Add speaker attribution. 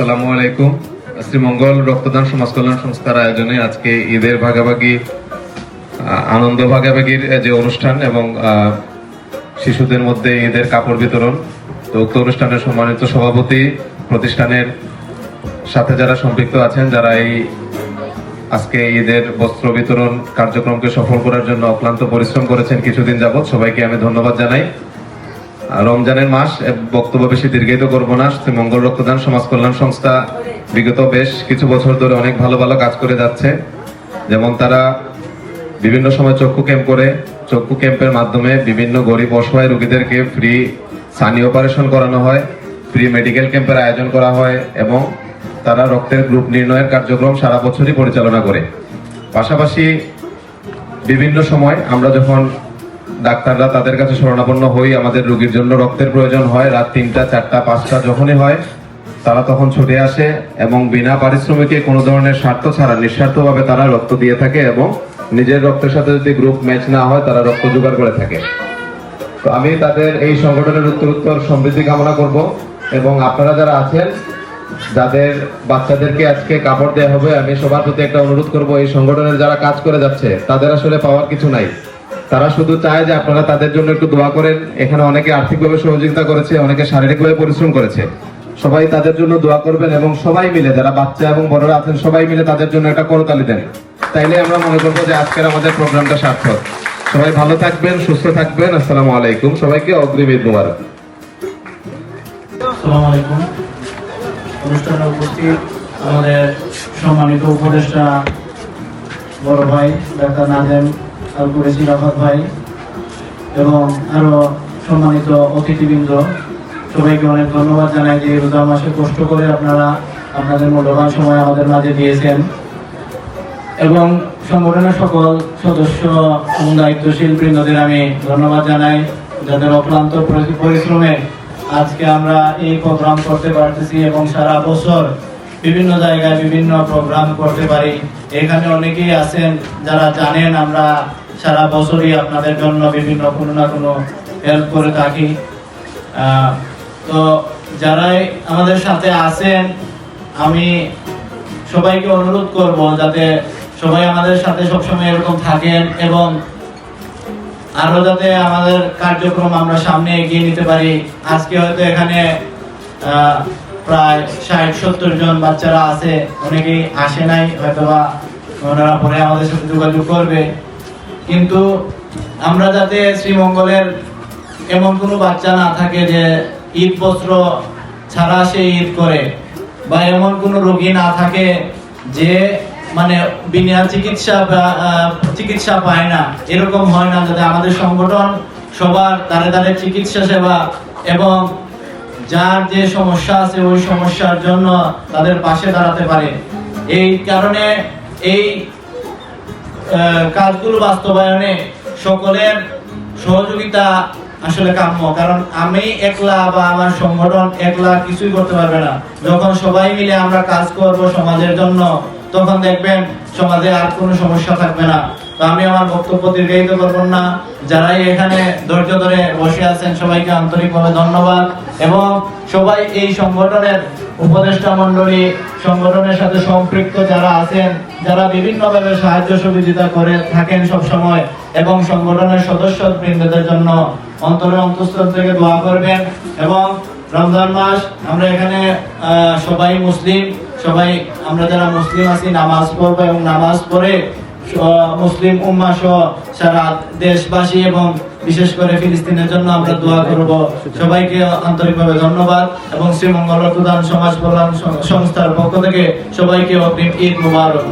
Speaker 1: আসসালামু আলাইকুম। শ্রীমঙ্গল রক্তদান সমাজ কল্যাণ সংস্থার আয়োজনে আজকে ঈদের ভাগাভাগি আনন্দ ভাগাভাগির যে অনুষ্ঠান এবং শিশুদের মধ্যে ঈদের কাপড় বিতরণ, তো উক্ত অনুষ্ঠানের সম্মানিত সভাপতি প্রতিষ্ঠানের সাথে যারা সম্পৃক্ত আছেন, যারা এই আজকে ঈদের বস্ত্র বিতরণ কার্যক্রমকে সফল করার জন্য অক্লান্ত পরিশ্রম করেছেন কিছুদিন যাবত সবাইকে আমি ধন্যবাদ জানাই। রমজানের মাস বক্তব্য বেশি দীর্ঘায়িত করব না। মঙ্গল রক্তদান সমাজ কল্যাণ সংস্থা বিগত বেশ কিছু বছর ধরে অনেক ভালো ভালো কাজ করে যাচ্ছে। যেমন তারা বিভিন্ন সময় চক্ষু ক্যাম্প করে। চক্ষু ক্যাম্পের মাধ্যমে বিভিন্ন গরিব অসহায় রোগীদেরকে ফ্রি সানি অপারেশন করানো হয় ফ্রি মেডিকেল ক্যাম্পের আয়োজন করা হয় এবং তারা রক্তের গ্রুপ নির্ণয়ের কার্যক্রম সারা বছরই পরিচালনা করে। পাশাপাশি বিভিন্ন সময় আমরা যখন ডাক্তাররা তাদের কাছে শরণাপন্ন হই আমাদের রোগীর জন্য রক্তের প্রয়োজন হয়। রাত তিনটা, চারটা, পাঁচটা যখনই হয়, তারা তখন ছুটে আসে এবং বিনা পারিশ্রমিকে কোনো ধরনের স্বার্থ ছাড়া নিঃস্বার্থভাবে তারা রক্ত দিয়ে থাকে এবং নিজের রক্তের সাথে যদি গ্রুপ ম্যাচ না হয়, তারা রক্ত জোগাড় করে থাকে। তো আমি তাদের এই সংগঠনের উত্তরোত্তর সমৃদ্ধি কামনা করব এবং আপনারা যারা আছেন, যাদের বাচ্চাদেরকে আজকে কাপড় দেওয়া হবে, আমি সবার প্রতি একটা অনুরোধ করব, এই সংগঠনের যারা কাজ করে যাচ্ছে, তাদের আসলে পাওয়ার কিছু নাই। তারা শুধু চায় যে আপনারা তাদের জন্য একটু দোয়া করেন। এখানে অনেকে আর্থিকভাবে সহযোগিতা করেছে, অনেকে শারীরিকভাবে পরিশ্রম করেছে। সবাই তাদের জন্য দোয়া করবেন এবং সবাই মিলে, যারা বাচ্চা এবং বড়রা আছেন, সবাই মিলে তাদের জন্য একটা করতালি দেন। তাইলে আমরা মনে করব যে আজকের আমাদের প্রোগ্রামটা সার্থক। সবাই ভালো থাকবেন, সুস্থ থাকবেন। আসসালামু আলাইকুম। সবাইকে অগ্রিম ঈদ মুবারক।
Speaker 2: অনুষ্ঠানে উপস্থিত আমাদের সম্মানিত উপদেষ্টা বড় ভাই ডাক্তার নাজেম কুরেশি রাফাত ভাই এবং আরও সম্মানিত অতিথিবৃন্দ। সবাইকে অনেক ধন্যবাদ জানাই যে রোজা মাসে কষ্ট করে আপনারা আপনাদের মূল্যবান সময় আমাদের মাঝে দিয়েছেন। এবং সংগঠনের সকল সদস্য এবং দায়িত্বশীল বৃন্দদের আমি ধন্যবাদ জানাই। যাদের অক্লান্ত পরিশ্রমে আজকে আমরা এই প্রোগ্রাম করতে পারতেছি এবং সারা বছর বিভিন্ন জায়গায় বিভিন্ন প্রোগ্রাম করতে পারি। এখানে অনেকেই আছেন যারা জানেন আমরা সারা বছরই আপনাদের জন্য বিভিন্ন কোনো না কোনো হেল্প করে থাকি। তো যারাই আমাদের সাথে আছেন, আমি সবাইকে অনুরোধ করব যাতে সবাই আমাদের সাথে সবসময় এরকম থাকেন এবং আরও যাতে আমাদের কার্যক্রম আমরা সামনে এগিয়ে নিতে পারি। আজকে হয়তো এখানে প্রায় ষাট, সত্তর জন বাচ্চারা আছে। অনেকেই আসে নাই, হয়তোবা ওনারা পরে আমাদের সাথে যোগাযোগ করবে। কিন্তু আমরা যাতে শ্রীমঙ্গলের এমন কোনো বাচ্চা না থাকে যে ঈদ বস্ত্র ছাড়া সে ঈদ করে, বা এমন কোনো রোগী না থাকে যে মানে বিনা চিকিৎসা চিকিৎসা পায় না। এরকম হয় না যাতে আমাদের সংগঠন সবার তারে তাদের চিকিৎসা সেবা এবং যার যে সমস্যা আছে ওই সমস্যার জন্য তাদের পাশে দাঁড়াতে পারে। এই কারণে এই কাজগুলো বাস্তবায়নে সকলের সহযোগিতা আসলে কাম্য। কারণ আমি একলা বা আমার সংগঠন একলা কিছুই করতে পারবে না। যখন সবাই মিলে আমরা কাজ করব সমাজের জন্য, তখন দেখবেন সমাজে আর কোনো সমস্যা থাকবে না। তো আমি আমার বক্তব্য দীর্ঘায়িত করব না। যারাই এখানে ধৈর্য ধরে বসে আছেন, সবাইকে আন্তরিকভাবে ধন্যবাদ। এবং সবাই এই সংগঠনের উপদেষ্টা মণ্ডলী, সংগঠনের সাথে সম্পৃক্ত যারা আছেন, যারা বিভিন্নভাবে সাহায্য সুবিধা করে থাকেন সব সময়, এবং সংগঠনের সদস্য বৃন্দদের জন্য অন্তরে অন্তঃস্থল থেকে দোয়া করবেন। এবং রমজান মাস, আমরা এখানে সবাই মুসলিম সবাই, আমরা যারা মুসলিম আছি, নামাজ পড়ব এবং নামাজ পড়ে মুসলিম উম্মা সহ সারা দেশবাসী এবং বিশেষ করে ফিলিস্তিনের জন্য আমরা দোয়া করব। সবাইকে আন্তরিকভাবে ধন্যবাদ এবং শ্রীমঙ্গল রক্তদান সমাজ কল্যাণ সংস্থার পক্ষ থেকে সবাইকে অগ্রিম ঈদ মুবারক।